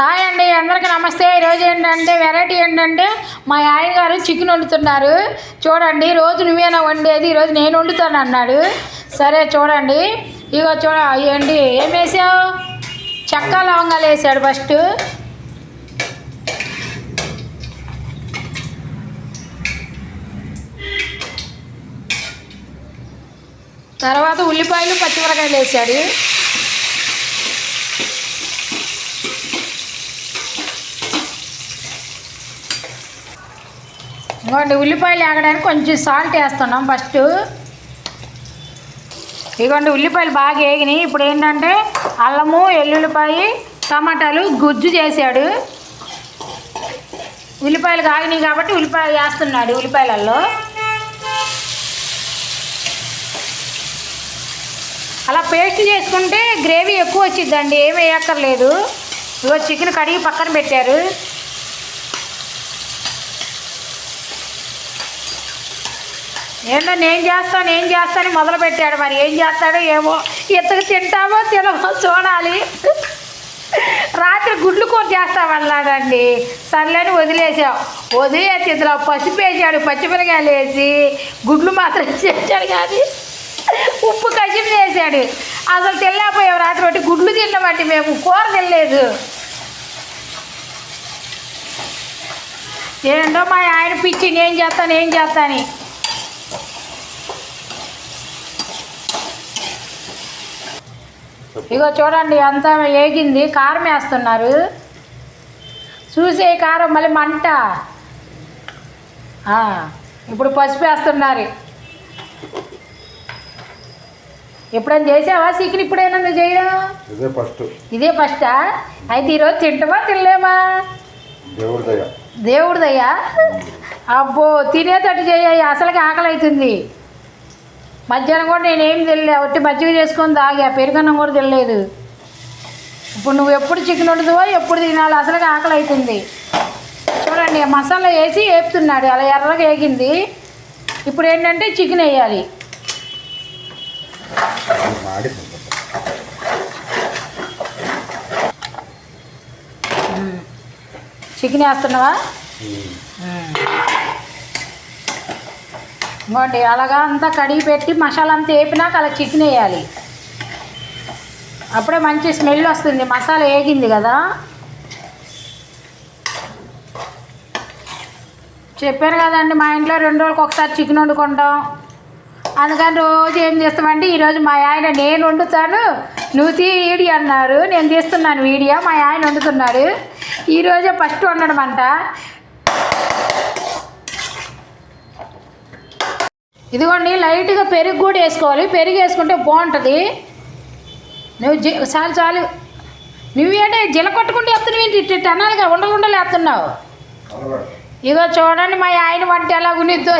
Hi అండి అందరికీ నమస్తే. ఈరోజు ఏంటంటే వెరైటీ ఏంటంటే మా ఆయన గారు చికెన్ వండుతున్నారు. చూడండి రోజు నువ్వేనా వండేది ఈరోజు నేను వండుతాను అన్నాడు. సరే చూడండి. ఇగో చూడ ఏంటి ఏం వేసావు? చెక్క లవంగాలు వేసాడు ఫస్ట్ తర్వాత ఉల్లిపాయలు పచ్చిమిరకాయలు వేసాడు. ఇంకోటి ఉల్లిపాయలు ఆగడానికి కొంచెం సాల్ట్ వేస్తున్నాం ఫస్ట్ ఇదిగోండి ఉల్లిపాయలు బాగా వేగినాయి ఇప్పుడు ఏంటంటే అల్లము ఎల్లుల్లిపాయ టమాటాలు గుజ్జు చేశాడు. ఉల్లిపాయలు కాగినాయి కాబట్టి ఉల్లిపాయ వేస్తున్నాడు ఉల్లిపాయలలో అలా పేస్ట్ చేసుకుంటే గ్రేవీ ఎక్కువ వచ్చిద్దండి ఏమి వేయక్కర్లేదు. ఇగో చికెన్ కడిగి పక్కన పెట్టారు. ఏంటో నేను చేస్తాను నేను చేస్తాను మొదలు పెట్టాడు మరి ఏం చేస్తాడో ఏమో ఇతను తింటామో తినమో చూడాలి. రాత్రి గుడ్లు కూర చేస్తామన్నాడండి. సర్లేని వదిలేసాం. వదిలేసి ఇందులో పసుపు వేసాడు పచ్చిమిరకాయలు వేసి గుడ్లు మాత్రం చేశాడు కానీ ఉప్పు కసిం వేసాడు. అసలు తెల్లాపోయాం రాత్రి బట్టి గుడ్లు తిన్నామంటే మేము కూర తినలేదు. ఏంటో మా ఆయన పిచ్చి నేను చేస్తాను ఏం చేస్తాను ఇగో చూడండి అంతా ఏగింది కారం వేస్తున్నారు. చూసే కారం మళ్ళీ మంట. ఇప్పుడు పసుపు వేస్తున్నారు. ఎప్పుడైనా చేసావా? చికెన్ ఇప్పుడైనా నువ్వు చేయడం? ఇదే ఫస్ట్. ఇదే ఫస్టా? అయితే ఈరోజు తింటామా తినలేమా? దేవుడి దయ. దేవుడిదయ్యా అబ్బో తినేటట్టు చేయ అసలుకి ఆకలి అవుతుంది మధ్యాహ్నం కూడా నేనేం తెలియలే ఒట్టి మజ్జిగ చేసుకొని తాగా పెరుగన్నం కూడా తెలియలేదు ఇప్పుడు నువ్వు ఎప్పుడు చికెన్ వండుతావో ఎప్పుడు తినాలి. అసలుకి ఆకలి అవుతుంది చూడండి మసాలా వేసి వేపుతున్నాడు. అలా ఎర్రగా వేగింది. ఇప్పుడు ఏంటంటే చికెన్ వేయాలి. చికెన్ వేస్తున్నావా? ఇంకోండి అలాగా అంతా కడిగి పెట్టి మసాలా అంతా వేపినాక అలా చికెన్ వేయాలి. అప్పుడే మంచి స్మెల్ వస్తుంది. మసాలా వేగింది కదా. చెప్పాను కదండి మా ఇంట్లో రెండు రోజులకు ఒకసారి చికెన్ వండుకుంటాం. అందుకని రోజు ఏం చేస్తామంటే ఈరోజు మా ఆయన నేను వండుతాను నువ్వు తీ అన్నారు. నేను తీస్తున్నాను వీడియో మా ఆయన వండుతున్నాడు. ఈరోజే ఫస్ట్ వండడం అంట ఇదిగోండి లైట్గా పెరుగు కూడా వేసుకోవాలి. పెరుగు వేసుకుంటే బాగుంటుంది. నువ్వు జి చాలు చాలు. నువ్వేంటే జిల కొట్టుకుంటూ వేస్తున్నావు ఏంటి? ఇట్ట అనాలిగా ఉండలు ఉండలు వేస్తున్నావు. ఇగో చూడండి మా ఆయన వంట ఎలా ఉన్నిద్దో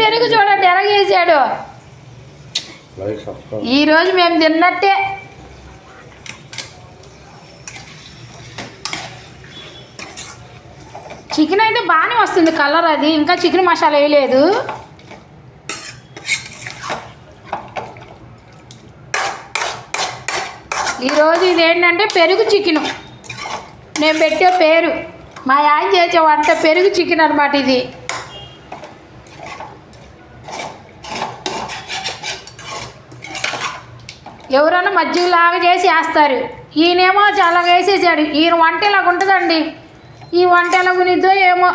పెరుగు చూడండి ఎలాగేసాడు ఈరోజు మేము తిన్నట్టే. చికెన్ అయితే బాగానే వస్తుంది కలర్ అది. ఇంకా చికెన్ మసాలా వేయలేదు ఈరోజు ఇదేంటంటే పెరుగు చికెను నేను పెట్టే పేరు. మా ఆయన చేసే వంట పెరుగు చికెన్ అనమాట ఇది. ఎవరైనా మజ్జిగలాగా చేసి వేస్తారు. ఈయనేమో చాలా వేసేసాడు. ఈయన వంట ఇలాగ ఉంటుందండి ఈ వంట ఎలా కొనిద్దో ఏమో.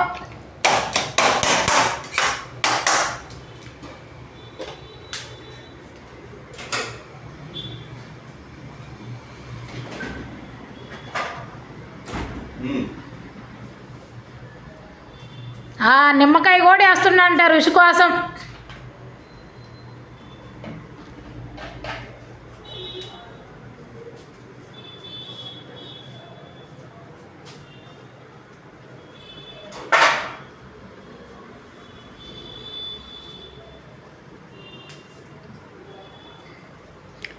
ఆ, నిమ్మకాయ కూడా వేస్తున్నా రుచి కోసం.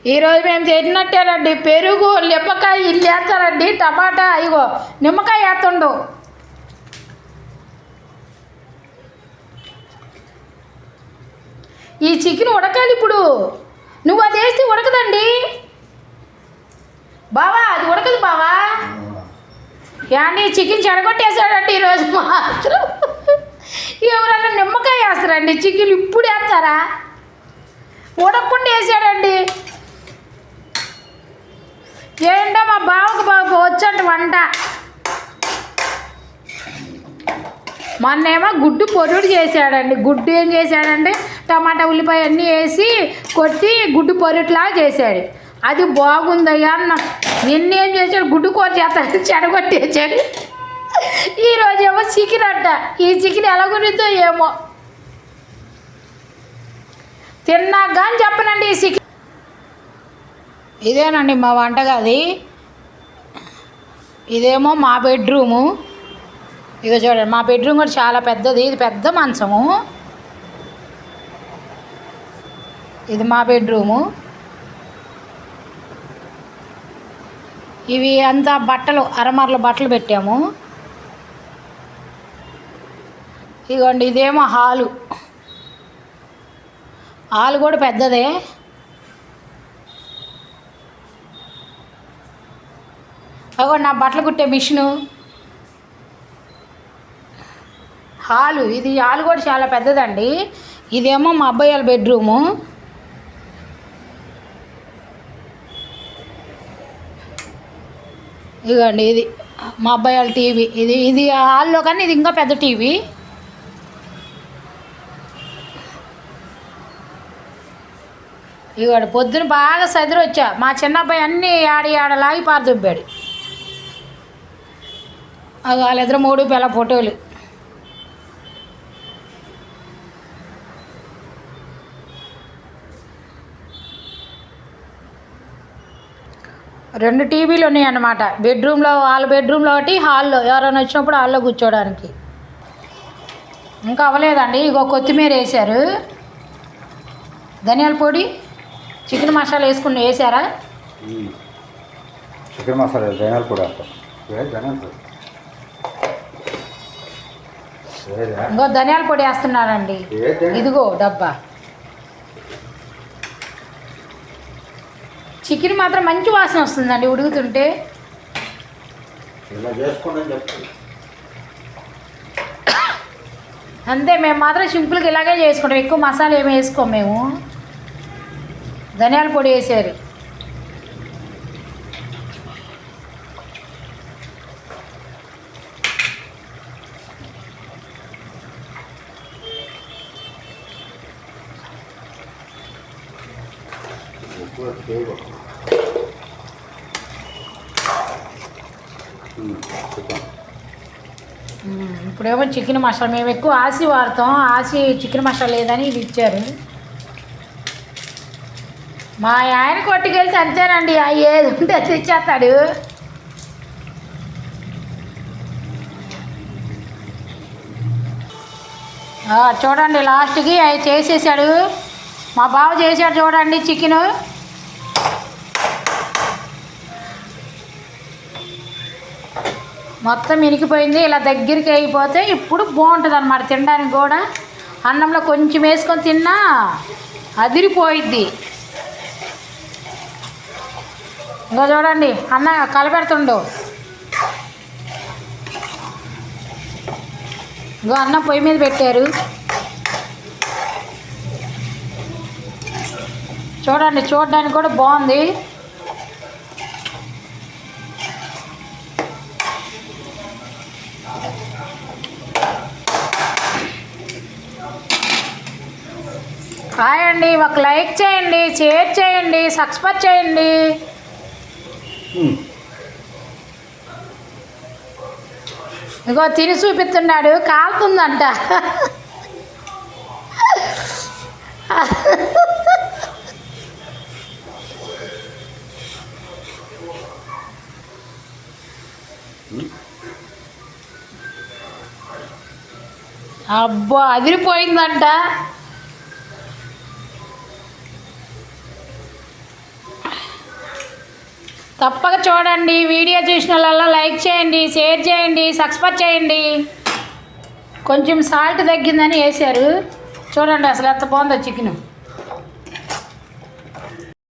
ఈరోజు మేము చేసినట్టేనండి పెరుగు లిప్పకాయ ఇల్లు వేస్తారండి టమాటా ఇగో నిమ్మకాయ వేస్తుండు. ఈ చికెన్ ఉడకాలి ఇప్పుడు. నువ్వు అది వేస్తే ఉడకదండి. బావా అది ఉడకదు బావా. యాండి చికెన్ చెడగొట్టేసాడండి ఈరోజు మాత్రం. ఎవరన్నా నిమ్మకాయ వేస్తారండి? చికెన్ ఇప్పుడు వేస్తారా? ఉడకకుండా వేసాడండి. ఏంటో మా బావకు బాబు వచ్చండి వంట. మొన్నేమో గుడ్డు పొరుడు చేశాడండి. గుడ్డు ఏం చేశాడంటే టమాటా ఉల్లిపాయ అన్నీ వేసి కొట్టి గుడ్డు పొరుట్లా చేశాడు. అది బాగుందయ్యా అన్న. నిన్నేం చేశాడు? గుడ్డు కూర చేస్తాడు చెడగొట్టేసాడు ఈరోజు ఏమో చికెన్ అంట ఈ చికెన్ ఎలా గురిందో ఏమో. తిన్నాక కానీ చెప్పనండి ఈ చికెన్. ఇదేనండి మా వంటగది. ఇదేమో మా బెడ్రూము. ఇదో చూడండి మా బెడ్రూమ్ కూడా చాలా పెద్దది. ఇది పెద్ద మంచము. ఇది మా బెడ్రూము. ఇవి అంతా బట్టలు అరమరల బట్టలు పెట్టాము. ఇదిగోండి ఇదేమో హాలు. హాలు కూడా పెద్దదే. అగో నా బట్టలు కుట్టే మిషను. హాలు ఇది హాలు కూడా చాలా పెద్దదండి. ఇదేమో మా అబ్బాయి వాళ్ళ బెడ్రూము. ఇదిగోండి ఇది మా అబ్బాయి వాళ్ళ టీవీ. ఇది ఇది హాల్లో కానీ ఇది ఇంకా పెద్ద టీవీ. ఇవాడు పొద్దున బాగా సదిరొచ్చా. మా చిన్న అబ్బాయి అన్నీ ఆడి ఆడలాగి పారదొబ్బాడు వాళ్ళిద్దరు మూడు పిల్ల ఫోటోలు. రెండు టీవీలు ఉన్నాయి అన్నమాట బెడ్రూమ్లో వాళ్ళ బెడ్రూమ్లో ఒకటి హాల్లో. ఎవరైనా వచ్చినప్పుడు హాల్లో కూర్చోడానికి ఇంకా అవ్వలేదండి. ఇగో కొత్తిమీర వేశారు. ధనియాల పొడి చికెన్ మసాలా వేసుకుని వేసారా చికెన్ మసాలా ధనియాల పొడి ధనియాల పొడి? ఇంకో ధనియాల పొడి ధనియాల? ఇదిగో డబ్బా. చికెన్ మాత్రం మంచి వాసన వస్తుందండి ఉడుకుతుంటే. అంతే మేము మాత్రం సింపుల్గా ఇలాగే చేసుకుంటాం. ఎక్కువ మసాలా ఏమి వేసుకోం మేము. ధనియాల పొడి వేసారు ఎక్కువ hmm, ఇప్పుడేమో చికెన్ మసాలా. మేము ఎక్కువ ఆసి వాడతాం. ఆసి చికెన్ మసాలా లేదని ఇది ఇచ్చారు. మా ఆయన కొట్టుకెళ్తే అంతేనండి. ఏది ఉంటే తెచ్చేస్తాడు. చూడండి లాస్ట్కి అవి చేసేసాడు. మా బావ చేశాడు చూడండి చికెను. మొత్తం ఇనికిపోయింది ఇలా దగ్గరికి అయిపోతే ఇప్పుడు బాగుంటుంది అనమాట తినడానికి కూడా. అన్నంలో కొంచెం వేసుకొని తిన్నా అదిరిపోయిద్ది. ఇంకా చూడండి అన్న కలపెడుతుండు. ఇంకో అన్నం పొయ్యి మీద పెట్టారు. చూడండి చూడడానికి కూడా బాగుంది. హాయ్ అండి. ఒక లైక్ చేయండి షేర్ చేయండి సబ్స్క్రైబ్ చేయండి. ఇగో తిని చూపిస్తున్నాడు. కాలుతుందంట. అబ్బా అదిరిపోయిందంట. తప్పక చూడండి. వీడియో చూసిన లైక్ చేయండి షేర్ చేయండి సబ్స్క్రైబ్ చేయండి. కొంచెం సాల్ట్ తగ్గిందని వేశారు. చూడండి అసలు ఎంత బాగుందో చికెను.